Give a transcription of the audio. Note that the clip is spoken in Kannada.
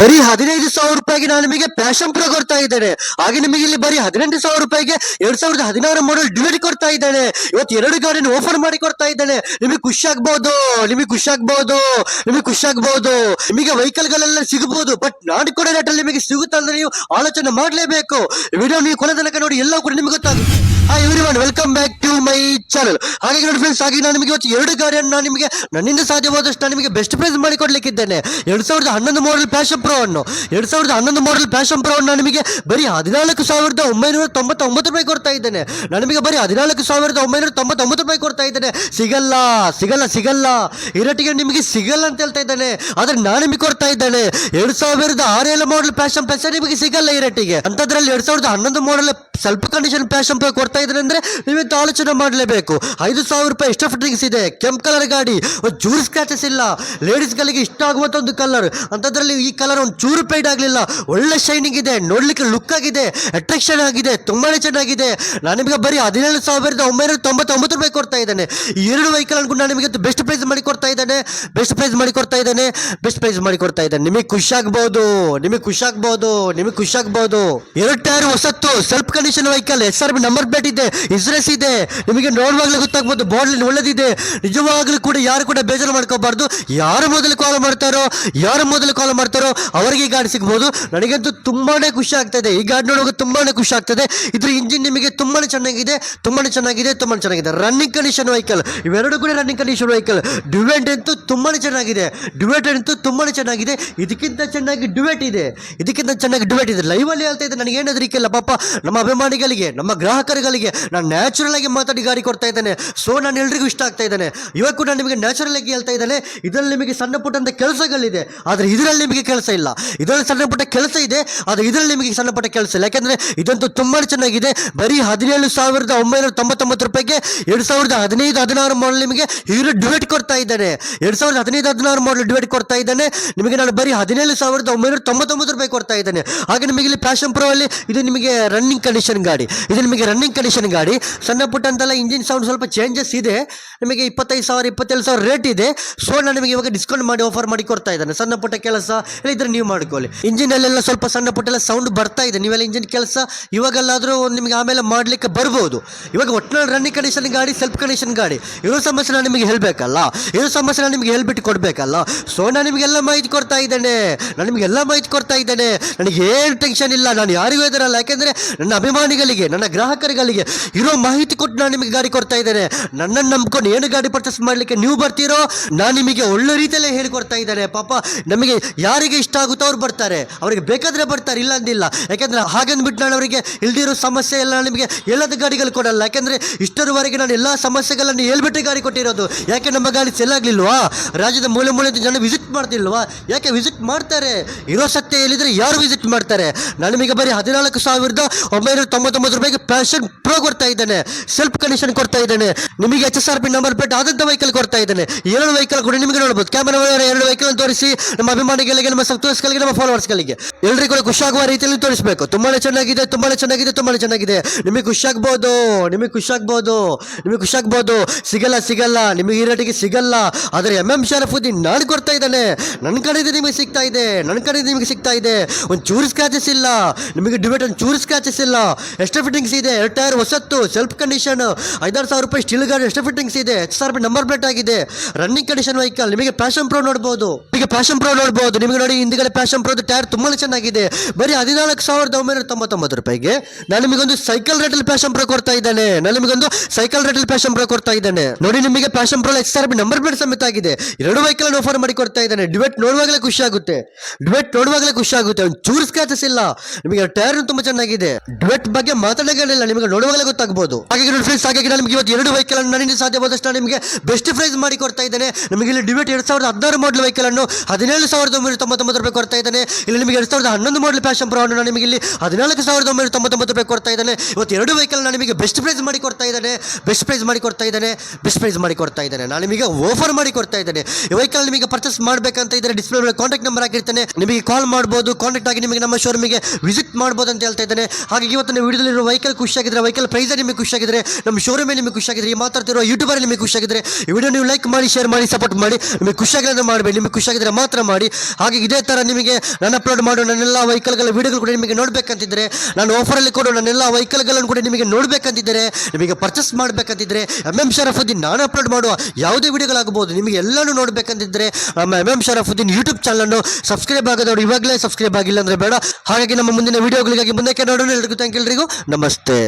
ಬರೀ ಹದಿನೈದು ಸಾವಿರ ರೂಪಾಯಿಗೆ ನಾನು ನಿಮಗೆ ಪ್ಯಾಷನ್ ಪ್ರೋ ಕೊಡ್ತಾ ಇದ್ದೇನೆ. ಹಾಗೆ ನಿಮಗೆ ಇಲ್ಲಿ ಬರೀ ಹದಿನೆಂಟು ಸಾವಿರ ರೂಪಾಯಿಗೆ ಎರಡ್ ಸಾವಿರದ ಹದಿನಾರು ಮಾಡಲ್ ಡಿಲಿವರಿ ಕೊಡ್ತಾ ಇದ್ದೇನೆ. ಇವತ್ತು ಎರಡು ಗಾಡಿನ ಓಪನ್ ಮಾಡಿ ಕೊಡ್ತಾ ಇದ್ದೇನೆ. ನಿಮಗೆ ಖುಷಿ ಆಗ್ಬಹುದು ನಿಮಗೆ ಖುಷಿ ಆಗ್ಬಹುದು ನಿಮಗೆ ಖುಷಿ ಆಗ್ಬಹುದು ನಿಮಗೆ ವೆಹಿಕಲ್ ಗಳೆಲ್ಲ ಸಿಗಬಹುದು ಬಟ್ ನಾನು ಕೂಡ ರೇಟಲ್ಲಿ ನಿಮಗೆ ಸಿಗುತ್ತಾ ನೀವು ಆಲೋಚನೆ ಮಾಡಲೇಬೇಕು. ವಿಡಿಯೋ ನೀವು ಕೊನೆ ತನಕ ನೋಡಿ ಎಲ್ಲ ಕೂಡ ನಿಮಗೆ ಗೊತ್ತಾಗುತ್ತೆ. Hi everyone welcome back to my channel ಹಾಗೆ ನೋಡಿ ಫ್ರೆಂಡ್ಸ್ ಹಾಗೆ ನಾನು ನಿಮಗೆ ಇವತ್ತು ಎರಡು ಗಾಡಿಯನ್ನು ನಾನು ನಿಮಗೆ ನನ್ನಿಂದ ಸಾಧ್ಯವಾದಷ್ಟು ನಾನು ನಿಮಗೆ ಬೆಸ್ಟ್ ಪ್ರೈಸ್ ಮಾಡಿ ಕೊಡಲಿಕ್ಕಿದ್ದೇನೆ ಎರಡು ಸಾವಿರದ ಹನ್ನೊಂದು ಮಾಡೆಲ್ ಪ್ಯಾಷನ್ ಪ್ರೋ ಅನ್ನು. ಎರಡ್ ಸಾವಿರದ ಹನ್ನೊಂದು ಮಾಡೆಲ್ ಪ್ಯಾಷನ್ ಪ್ರೋ ನಾನು ನಿಮಗೆ ಬರೀ ಹದಿನಾಲ್ಕು ಸಾವಿರದ ಒಂಬೈನೂರ ತೊಂಬತ್ತೊಂಬತ್ತು ರೂಪಾಯಿ ಕೊಡ್ತಾ ಇದ್ದೇನೆ. ನಾನು ನಿಮಗೆ ಬರೀ ಹದಿನಾಲ್ಕು ಸಾವಿರದ ಒಂಬೈನೂರ ತೊಂಬತ್ತೊಂಬತ್ತು ರೂಪಾಯಿ ಕೊಡ್ತಾ ಇದ್ದೇನೆ. ಸಿಗಲ್ಲ ಸಿಗಲ್ಲ ಸಿಗಲ್ಲ. ಈ ರೇಟಿಗೆ ನಿಮಗೆ ಸಿಗಲ್ಲ ಅಂತ ಹೇಳ್ತಾ ಇದ್ದಾನೆ. ಆದರೆ ನಾನು ನಿಮಗೆ ಕೊಡ್ತಾ ಇದ್ದೇನೆ. ಎರಡು ಸಾವಿರದ ಆರೇಳು ಮಾಡೆಲ್ ಪ್ಯಾಷನ್ ಪೇಷನ್ ನಿಮಗೆ ಸಿಗಲ್ಲ ಇರಟಿಗೆ. ರೇಟಿಗೆ ಅಂತದ್ರಲ್ಲಿ ಎರಡು ಸಾವಿರದ ಹನ್ನೊಂದು ಮಾಡೆಲ್ ಸ್ವಲ್ಪ ಕಂಡೀಷನ್ ಪ್ಯಾಷನ್ ಪ್ರೋ ಕೊಡ್ತಾ ಇದ್ದಾರೆ ಅಂದ್ರೆ ನೀವೆಂತ ಆಲೋಚನೆ ಮಾಡಲೇಬೇಕು. ಐದು ಸಾವಿರ ರೂಪಾಯಿ ಇಷ್ಟ ಫಿಟ್ಟಿಂಗ್ಸ್ ಇದೆ. ಕೆಂಪ್ ಕಲರ್ ಗಾಡಿ. ಜೂರ್ ಸ್ಕ್ರಾಚಸ್ ಇಲ್ಲ. ಲೇಡೀಸ್ಗಳಿಗೆ ಇಷ್ಟ ಆಗುವಂಥ ಒಂದು ಕಲರ್ ಅಂಥದ್ರಲ್ಲಿ ಈ ಕಲರ್ ಒಂದು ಚೂರು ಪೇಡ್ ಆಗಲಿಲ್ಲ. ಒಳ್ಳೆ ಶೈನಿಂಗ್ ಇದೆ. ನೋಡಲಿಕ್ಕೆ ಲುಕ್ ಆಗಿದೆ. ಅಟ್ರಾಕ್ಷನ್ ಆಗಿದೆ. ತುಂಬಾ ಚೆನ್ನಾಗಿದೆ. ನಾನು ನಿಮಗೆ ಬರೀ ಹದಿನೇಳು ಸಾವಿರದ ಒಂಬೈನೂರ ತೊಂಬತ್ತೊಂಬತ್ತು ರೂಪಾಯಿ ಕೊಡ್ತಾ ಇದ್ದಾನೆ. ಎರಡು ವೆಹಿಕಲ್ ಅನ್ಕೊಂಡು ನಾನು ನಿಮಗೆ ಬೆಸ್ಟ್ ಪ್ರೈಸ್ ಮಾಡಿ ಕೊಡ್ತಾ ಇದ್ದಾನೆ. ಬೆಸ್ಟ್ ಪ್ರೈಸ್ ಮಾಡಿ ಕೊಡ್ತಾ ಇದ್ದಾನೆ. ಬೆಸ್ಟ್ ಪ್ರೈಸ್ ಮಾಡಿ ಕೊಡ್ತಾ ಇದ್ದಾನೆ. ನಿಮಗೆ ಖುಷಿ ಆಗ್ಬೋದು. ನಿಮಗೆ ಖುಷಿ ಆಗ್ಬೋದು. ನಿಮಗೆ ಖುಷಿ ಆಗ್ಬೋದು. ಎರಡು tyre ಹೊಸತ್ತು. Self condition vehicle S R B number plate ಇದೆ. ಇನ್ಸೂರೆನ್ಸ್ ಇದೆ. ನಿಮಗೆ ನೋಡುವಾಗಲೇ ಗೊತ್ತಾಗ್ಬೋದು ಬಾಡ್ಲಿ ಒಳ್ಳೆದಿದೆ. ನಿಜವಾಗ್ಲೂ ಕೂಡ ಯಾರು ಕೂಡ ಬೇಜಾರು ಮಾಡ್ಕೋಬಾರ್ದು. ಯಾರು ಮೊದಲು ಕಾಲ್ ಮಾಡ್ತಾರೋ, ಯಾರು ಮೊದಲು ಕಾಲ್ ಮಾಡ್ತಾರೋ, ಅವರಿಗೆ ಈ ಗಾಡಿ ಸಿಗ್ಬೋದು. ನನಗಂತೂ ತುಂಬಾನೇ ಖುಷಿ ಆಗ್ತದೆ. ಈ ಗಾಡಿ ನೋಡೋಕೆ ತುಂಬಾನೇ ಖುಷಿ ಆಗ್ತದೆ. ಇದ್ರ ಇಂಜಿನ್ ನಿಮಗೆ ತುಂಬಾನೇ ಚೆನ್ನಾಗಿದೆ ತುಂಬಾನೇ ಚೆನ್ನಾಗಿದೆ ತುಂಬಾನೇ ಚೆನ್ನಾಗಿದೆ. ರನ್ನಿಂಗ್ ಕಂಡೀಷನ್ ವೆಹಿಕಲ್ ಇವೆರಡು ಕೂಡ ರನ್ನಿಂಗ್ ಕಂಡೀಷನ್ ವೆಹಿಕಲ್ ಡ್ಯುವೆಟ್ ಅಂತೂ ತುಂಬಾನೇ ಚೆನ್ನಾಗಿದೆ. ಡ್ಯುವೆಟ್ ಅಂತೂ ತುಂಬಾನೇ ಚೆನ್ನಾಗಿದೆ. ಇದಕ್ಕಿಂತ ಚೆನ್ನಾಗಿ ಡ್ಯುವೆಟ್ ಇದೆ. ಇದಕ್ಕಿಂತ ಚೆನ್ನಾಗಿ ಡ್ಯುವೆಟ್ ಇದೆ. ಲೈವ್ ಅಲ್ಲಿ ಹೇಳ್ತಾ ಇದೆ ನನಗೆ ಏನಾದ್ರೂ ಇಲ್ಲ ಪಾಪ ನಮ್ಮ ಅಭಿಮಾನಿಗಳಿಗೆ, ನಮ್ಮ ಗ್ರಾಹಕರುಗಳಿಗೆ, ನಾನು ನ್ಯಾಚುರಲ್ ಆಗಿ ಮಾತಾಡಿ ಗಾಡಿ ಕೊಡ್ತಾ ಇದ್ದಾನೆ. ಸೊ ನಾನು ಎಲ್ರಿಗೂ ಇಷ್ಟ ಆಗ್ತಾ ಇದ್ದಾನೆ. ಇವಾಗ ಕೂಡ ನಿಮಗೆ ನ್ಯಾಚುರಲ್ ಆಗಿ ಹೇಳ್ತಾ ಇದ್ದಾನೆ. ಇದರಲ್ಲಿ ನಿಮಗೆ ಸಣ್ಣ ಪುಟ್ಟಂತ ಕೆಲಸಗಳಿದೆ. ಆದರೆ ಇದರಲ್ಲಿ ನಿಮಗೆ ಕೆಲಸ ಇಲ್ಲ. ಇದರಲ್ಲಿ ಸಣ್ಣ ಪುಟ್ಟ ಕೆಲಸ ಇದೆ, ಆದರೆ ಇದರಲ್ಲಿ ನಿಮಗೆ ಸಣ್ಣ ಪುಟ್ಟ ಕೆಲಸ ಇಲ್ಲ. ಯಾಕೆಂದರೆ ಇದಂತೂ ತುಂಬಾ ಚೆನ್ನಾಗಿದೆ. ಬರೀ ಹದಿನೇಳು ಸಾವಿರದ ಒಂಬೈನೂರ ತೊಂಬತ್ತೊಂಬತ್ತು ರೂಪಾಯಿಗೆ ಎರಡು ಸಾವಿರದ ಹದಿನೈದು, ಹದಿನಾರು ಮಾಡಲ್ ನಿಮಗೆ ಹೀರೋ ಡಿವೈಡ್ ಕೊಡ್ತಾ ಇದ್ದಾನೆ. ಎರಡು ಸಾವಿರದ ಹದಿನೈದು, ಹದಿನಾರು ಮಾಡಲ್ ಡಿವೈಡ್ ಕೊಡ್ತಾ ಇದ್ದಾನೆ. ನಿಮಗೆ ನಾನು ಬರೀ ಹದಿನೇಳು ಸಾವಿರದ ಒಂಬೈನೂರ ತೊಂಬತ್ತೊಂಬತ್ತು ರೂಪಾಯಿ ಕೊಡ್ತಾ ಇದ್ದಾನೆ. ಹಾಗೆ ನಿಮಗೆ ಇಲ್ಲಿ ಪ್ಯಾಷನ್ ಪ್ರೋ ಅಲ್ಲಿ ಇದು ನಿಮಗೆ ರನ್ನಿಂಗ್ ಕಂಡೀಷನ್ ಗಾಡಿ. ಇದು ನಿಮಗೆ ರನ್ನಿಂಗ್ ಕಂಡೀಷನ್ ಗಾಡಿ. ಸಣ್ಣ ಪುಟ್ಟ ಅಂತೆಲ್ಲ ಇಂಜಿನ್ ಸೌಂಡ್ ಸ್ವಲ್ಪ ಚೇಂಜಸ್ ಇದೆ. ನಿಮಗೆ ಇಪ್ಪತ್ತೈದು ಸಾವಿರ, ಇಪ್ಪತ್ತೇಳು ಸಾವಿರ ರೇಟ್ ಇದೆ. ಸೊ ನಾನು ನಿಮಗೆ ಇವಾಗ ಡಿಸ್ಕೌಂಟ್ ಮಾಡಿ ಆಫರ್ ಮಾಡಿ ಕೊಡ್ತಾ ಇದ್ದಾನೆ. ಸಣ್ಣ ಪುಟ್ಟ ಕೆಲಸ ಇಲ್ಲ ಇದ್ರೆ ನೀವು ಮಾಡ್ಕೊಳ್ಳಿ. ಇಂಜಿನ್ ಅಲ್ಲೆಲ್ಲ ಸ್ವಲ್ಪ ಸಣ್ಣ ಪುಟ್ಟ ಎಲ್ಲ ಸೌಂಡ್ ಬರ್ತಾ ಇದೆ. ನೀವೆಲ್ಲ ಇಂಜಿನ್ ಕೆಲಸ ಇವಾಗೆಲ್ಲಾದರೂ ನಿಮಗೆ ಆಮೇಲೆ ಮಾಡಲಿಕ್ಕೆ ಬರ್ಬೋದು. ಇವಾಗ ಒಟ್ಟಿನಲ್ಲಿ ರನ್ನಿಂಗ್ ಕಂಡೀಷನ್ ಗಾಡಿ ಸೆಲ್ಫ್ ಕಂಡೀಷನ್ ಗಾಡಿ. ಇರೋ ಸಮಸ್ಯೆ ನಾನು ನಿಮಗೆ ಹೇಳಬೇಕಲ್ಲ? ಇರೋ ಸಮಸ್ಯೆ ನಾನು ನಿಮಗೆ ಹೇಳ್ಬಿಟ್ಟು ಕೊಡಬೇಕಲ್ಲ? ಸೊ ನಾನು ನಿಮಗೆಲ್ಲ ಮಾಹಿತಿ ಕೊಡ್ತಾ ಇದ್ದೇನೆ. ನಾನು ನಿಮಗೆಲ್ಲ ಮಾಹಿತಿ ಕೊಡ್ತಾ ಇದ್ದೇನೆ. ನನಗೆ ಏನು ಟೆನ್ಷನ್ ಇಲ್ಲ. ನಾನು ಯಾರಿಗೂ ಇದರಲ್ಲ ಯಾಕೆಂದರೆ ನನ್ನ ಅಭಿಮಾನಿಗಳಿಗೆ, ನನ್ನ ಗ್ರಾಹಕರುಗಳಿಗೆ ಇರೋ ಮಾಹಿತಿ ಕೊಟ್ಟು ನಾನು ನಿಮಗೆ ಗಾಡಿ ಕೊಡ್ತಾ ಇದ್ದೇನೆ. ನನ್ನನ್ನು ನಂಬ್ಕೊಂಡು ಏನು ಗಾಡಿ ಪರ್ಚೇಸ್ ಮಾಡಲಿಕ್ಕೆ ನೀವು ಬರ್ತೀರೋ, ನಾನು ನಿಮಗೆ ಒಳ್ಳೆ ರೀತಿಯಲ್ಲೇ ಹೇಳಿಕೊಡ್ತಾ ಇದ್ದೇನೆ. ಪಾಪ, ನಮಗೆ ಯಾರಿಗೆ ಇಷ್ಟ ಆಗುತ್ತೋ ಅವ್ರು ಬರ್ತಾರೆ. ಅವರಿಗೆ ಬೇಕಾದ್ರೆ ಬರ್ತಾರೆ, ಇಲ್ಲ ಅಂದಿಲ್ಲ. ಯಾಕೆಂದರೆ ಹಾಗಂದ್ಬಿಟ್ಟು ನಾನು ಅವರಿಗೆ ಇಲ್ದಿರೋ ಸಮಸ್ಯೆ ಎಲ್ಲ ನಿಮಗೆ ಎಲ್ಲದ ಗಾಡಿಗಳು ಕೊಡಲ್ಲ. ಯಾಕೆಂದರೆ ಇಷ್ಟರವರೆಗೆ ನಾನು ಎಲ್ಲ ಸಮಸ್ಯೆಗಳನ್ನು ಹೇಳ್ಬಿಟ್ಟು ಗಾಡಿ ಕೊಟ್ಟಿರೋದು. ಯಾಕೆ ನಮ್ಮ ಗಾಡಿ ಸೆಲ್ ಆಗ್ಲಿಲ್ವಾ? ರಾಜ್ಯದ ಮೂಲೆ ಮೂಲೆ ಜನ ವಿಸಿಟ್ ಮಾಡ್ತಿಲ್ವಾ? ಯಾಕೆ ವಿಸಿಟ್ ಮಾಡ್ತಾರೆ? ಇರೋ ಸತ್ಯ ಹೇಳಿದರೆ ಯಾರು ವಿಸಿಟ್ ಮಾಡ್ತಾರೆ? ನಾನು ನಿಮಗೆ ಬರೀ ಹದಿನಾಲ್ಕು ಸಾವಿರದ ಒಂಬೈನೂರ ತೊಂಬತ್ತೊಂಬತ್ತು ರೂಪಾಯಿಗೆ ಪ್ಯಾಷನ್ ಪ್ರೋ ಕೊಡ್ತಾ ಇದ್ದೇನೆ. ಸೆಲ್ಫ್ ಕಂಡೀಷನ್ ಕೊಡ್ತಾ ಇದ್ದೇನೆ. ನಿಮಗೆ H S R P number plate ಆದಂಥ ವೆಹಿಕಲ್ ಕೊಡ್ತಾ ಇದ್ದೇನೆ. ಎರಡು ವೆಹಿಕಲ್ ಕೂಡ ನಿಮಗೆ ನೋಡಬಹುದು ಕ್ಯಾಮರಾ ಎರಡು ವೆಹಿಕಲ್ ತೋರಿಸಿ, ನಮ್ಮ ಅಭಿಮಾನಿಗಳಿಗೆ, ನಮ್ಮ ಸಬ್ಸ್ಕ್ರೈಬರ್ಸ್ಗಳಿಗೆ ನಮ್ಮ ಫಾಲೋವರ್ಸ್ಗಳಿಗೆ ಎಲ್ಲರಿಗೂ ಕೂಡ ಖುಷಿಯಾಗುವ ರೀತಿಯಲ್ಲಿ ತೋರಿಸಬೇಕು. ತುಂಬಾನೇ ಚೆನ್ನಾಗಿದೆ ತುಂಬಾನೇ ಚೆನ್ನಾಗಿದೆ ತುಂಬಾನೇ ಚೆನ್ನಾಗಿದೆ. ನಿಮಗೆ ಖುಷಿಯಾಗ್ಬೋದು ನಿಮಗೆ ಖುಷಿಯಾಗ್ಬೋದು ನಿಮಗೆ ಖುಷಿಯಾಗ್ಬೋದು. ಸಿಗಲ್ಲ ಸಿಗಲ್ಲ. ನಿಮಗೆ ಈ ರೇಟಿಗೆ ಸಿಗಲ್ಲ. ಆದರೆ ಎಂ ಎಂ ಶರಫುದ್ದೀನ್ ನಾನು ಕೊಡ್ತಾ ಇದ್ದಾನೆ. ನನ್ನ ಕಡೆಯಿಂದ ನಿಮಗೆ ಸಿಗ್ತಾ ಇದೆ. ನನ್ನ ಕಡೆಯಿಂದ ನಿಮಗೆ ಸಿಗ್ತಾ ಇದೆ. ಒಂದು ಚೂರು ಸ್ಕ್ರಾಚಸ್ ಇಲ್ಲ. ನಿಮಗೆ ಡಿಬೇಟ್ ಒಂದು ಚೂರು ಸ್ಕ್ರಾಚಸ್ ಇಲ್ಲ. ಎಷ್ಟು ಫಿಟ್ಟಿಂಗ್ಸ್ ಇದೆ. ಎರಡು ಟೈರ್ ಹೊಸತ್ತು ಸೆಲ್ಫ್ ಕಂಡೀಷನ್ ಐದಾರು ಸಾವಿರ ರೂಪಾಯಿ ಸ್ಟೀಲ್ ಗಾಡಿ ಎಷ್ಟು ಫಿಟ್ಟಿಂಗ್ಸ್ ಇದೆ. ಎಚ್ ಸಾವಿರ ರೂಪಾಯಿ ನಂಬರ್ ಪ್ಲೇಟ್ ಆಗಿದೆ. ರನ್ನಿಂಗ್ ಕಂಡೀಷನ್ ವೆಹಿಕಲ್ ನಿಮಗೆ ಪ್ಯಾಷನ್ ಪ್ರೋ ನೋಡಬಹುದು ನಿಮಗೆ ಪ್ಯಾಷನ್ ಪ್ರೋ ನೋಡಬಹುದು ನಿಮಗೆ ನೋಡಿ, ಹಿಂದ್ಗಡೆ ಪ್ಯಾಷನ್ ಪ್ರೋ ಟೈರ್ ತುಂಬಾ ಚೆನ್ನಾಗಿದೆ. ಬರೀ ಹದಿನಾಲ್ಕು ಸಾವಿರದ ಒಂಬೈನೂರ ತೊಂಬತ್ತೊಂಬತ್ತು ರೂಪಾಯಿಗೆ ನಾನು ನಿಮಗೊಂದು ಸೈಕಲ್ ರೇಟಲ್ಲಿ ಪ್ಯಾಷನ್ ಪ್ರೋ ಕೊಡ್ತಾ ಇದ್ದಾನೆ. ನಾನು ನಿಮಗೊಂದು ಸೈಕಲ್ ರೇಟಲ್ಲಿ ಪ್ಯಾಷನ್ ಪ್ರೋ ಕೊಡ್ತಾ ಇದ್ದಾನೆ. ನೋಡಿ, ನಿಮಗೆ ಪ್ಯಾಷನ್ ಪ್ರೋ ಎಕ್ಸ್ ಸಾವಿರ ನಂಬರ್ ಪ್ಲೇಟ್ ಸಮೇತ ಆಗಿದೆ. ಎರಡು ವೆಹಿಕಲ್ ಆಫರ್ ಮಾಡಿ ಕೊಡ್ತಾ ಇದ್ದಾನೆ. ಡಿಬೇಟ್ ನೋಡುವಾಗಲೇ ಖುಷಿ ಆಗುತ್ತೆ ಡಿಬೇಟ್ ನೋಡುವಾಗಲೇ ಖುಷಿ ಆಗುತ್ತೆ ಒಂದು ಚೂರು ಸ್ಕ್ರಾಚಸ್ ಇಲ್ಲ. ನಿಮಗೆ ಟೈರ್ ತುಂಬಾ ಚೆನ್ನಾಗಿದೆ. ಡಿಬೇಟ್ ಬಗ್ಗೆ ಮಾತಾಡಲಿಲ್ಲ ನಿಮಗೆ ನೋಡುವಾಗಲೇ ಗೊತ್ತಾಗಬಹುದು ಹಾಗೆ ಫ್ರೆಂಡ್ಸ್ ಹಾಗಾಗಿ ನಾನು ನಿಮಗೆ ಇವತ್ತು ಎರಡು ವೆಹಿಕಲ್ ನನ್ನಿಂದ ಸಾಧ್ಯವಾದಷ್ಟು ನಿಮಗೆ ಬೆಸ್ಟ್ ಪ್ರೈಸ್ ಮಾಡಿ ಕೊಡ್ತಾ ಇದ್ದೇನೆ. ನಮಗೆ ಇಲ್ಲಿ ಡಿಬೇಟ್ ಎರಡು ಸಾವಿರದ ಹದಿನಾರು ಮಾಡಲ್ ವೆಹಿಕಲ್ ಅನ್ನು ಹದಿನೇಳು ಸಾವಿರದ ಒಂಬೈನೂರ ತೊಂಬತ್ತೊಂಬತ್ತು ರೂಪಾಯಿ ಕೊಡ್ತಾ ಇದ್ದಾನೆ. ಇಲ್ಲಿ ನಿಮಗೆ ಎರಡು ಸಾವಿರದ ಹನ್ನೊಂದು ಮಾಡಲ್ ಫ್ಯಾಷನ್ ಪ್ರೋ ಅನ್ನು ನಾನು ನಿಮಗೆ ಇಲ್ಲಿ ಹದಿನಾಲ್ಕು ಸಾವಿರದ ಒಂಬೈನೂರ ತೊಂಬತ್ತೊಂಬತ್ತು ರೂಪಾಯಿ ಕೊಡ್ತಾ ಇದ್ದಾನೆ. ಇವತ್ತು ಎರಡು ವೆಹಿಕಲ್ ನಿಮಗೆ ಬೆಸ್ಟ್ ಪ್ರೈಸ್ ಮಾಡಿ ಕೊಡ್ತಾ ಇದ್ದಾನೆ. ಬೆಸ್ಟ್ ಪ್ರೈಸ್ ಮಾಡಿ ಕೊಡ್ತಾ ಇದ್ದಾನೆ. ಬೆಸ್ಟ್ ಪ್ರೈಸ್ ಮಾಡಿ ಕೊಡ್ತಾ ಇದ್ದಾನೆ. ನಾನು ನಿಮಗೆ ಆಫರ್ ಮಾಡಿ ಕೊಡ್ತಾ ಇದ್ದೇನೆ. ಈ ವೆಹಿಕಲ್ ನಿಮಗೆ ಪರ್ಚೇಸ್ ಮಾಡಬೇಕಂತ ಇದ್ದರೆ ಡಿಸ್ಪ್ಲೇ ಮೇಲೆ ಕಾಂಟ್ಯಾಕ್ಟ್ ನಂಬರ್ ಹಾಕಿರ್ತೇನೆ. ನಿಮಗೆ ಕಾಲ್ ಮಾಡ್ಬೋದು. ಕಾಂಟ್ಯಾಕ್ಟ್ ಆಗಿ ನಿಮಗೆ ನಮ್ಮ ಶೋರೂಮಿಗೆ ವಿಸಿಟ್ ಮಾಡ್ಬೋದು ಅಂತ ಹೇಳ್ತಾ ಇದ್ದೇನೆ. ಹಾಗೆ ಇವತ್ತಿನ ವೀಡಿಯೋದಲ್ಲಿರುವ ವೆಹಿಕಲ್ ಖುಷಿಯಾಗಿದ್ರೆ ವೆಹಿಕಲ್ ಪ್ರೈಸ್ ನಿಮಗೆ ಖುಷಿಯಾಗಿದ್ರೆ ನಮ್ಮ ಶೋರೂಮಲ್ಲಿ ನಿಮಗೆ ಖುಷಿಯಾಗಿದ್ರೆ, ಈ ಮಾತಾಡ್ತಿರೋ ಯೂಟ್ಯೂಬರ್ ನಿಮಗೆ ಖುಷಿಯಾಗಿದ್ರೆ, ಈ ವಿಡಿಯೋ ನೀವು ಲೈಕ್ ಮಾಡಿ ಶೇರ್ ಮಾಡಿ ಸಪೋರ್ಟ್ ಮಾಡಿ, ನಿಮಗೆ ಖುಷಿಯಾಗಿದ್ರೆ ಮಾಡಬೇಡಿ, ನಿಮಗೆ ಖುಷಿಯಾಗಿದ್ರೆ ಮಾತ್ರ ಮಾಡಿ. ಹಾಗೆ ಇದೇ ಥರ ನಿಮಗೆ ನಾನು ಅಪ್ಲೋಡ್ ಮಾಡೋ ನನ್ನೆಲ್ಲ ವೆಹಿಕಲ್ಗಳ ವೀಡಿಯೋಗಳು ಕೂಡ ನಿಮಗೆ ನೋಡಬೇಕಂತಿದ್ರೆ, ನಾನು ಆಫರಲ್ಲಿ ಕೊಡೋ ನನ್ನೆಲ್ಲ ವೆಹಿಕಲ್ಗಳನ್ನು ಕೂಡ ನಿಮಗೆ ನೋಡಬೇಕಂತಿದ್ದರೆ ನಿಮಗೆ ಪರ್ಚೇಸ್ ಮಾಡಬೇಕಂತಿದ್ರೆ ಎಂ ಎಂ ಶರಫುದ್ದೀನ್ ನಾನು ಅಪ್ಲೋಡ್ ಮಾಡುವ ಯಾವುದೇ ವಿಡಿಯೋಗಳಾಗಬಹುದು ನಿಮಗೆ ಎಲ್ಲನೂ ನೋಡಬೇಕಂತಿದ್ರೆ, ನಮ್ಮ ಎಂ ಎಂ ಶರಫುದ್ದೀನ್ ಯೂಟ್ಯೂಬ್ ಚಾನಲನ್ನು ಸಬ್ಸ್ಕ್ರೈಬ್ ಆಗೋದವ್ರು ಇವಾಗಲೇ ಸಬ್ಸ್ಕ್ರೈಬ್ ಆಗಿಲ್ಲ ಅಂದರೆ ಬೇಡ. ಹಾಗಾಗಿ ನಮ್ಮ ಮುಂದಿನ ವಿಡಿಯೋಗಳಿಗಾಗಿ ಮುಂದಕ್ಕೆ ನೋಡೋಣ. ಎಲ್ರಿಗೂ ಥ್ಯಾಂಕ್ ಎಲ್ರಿಗೂ. ನಮಸ್ತೆ.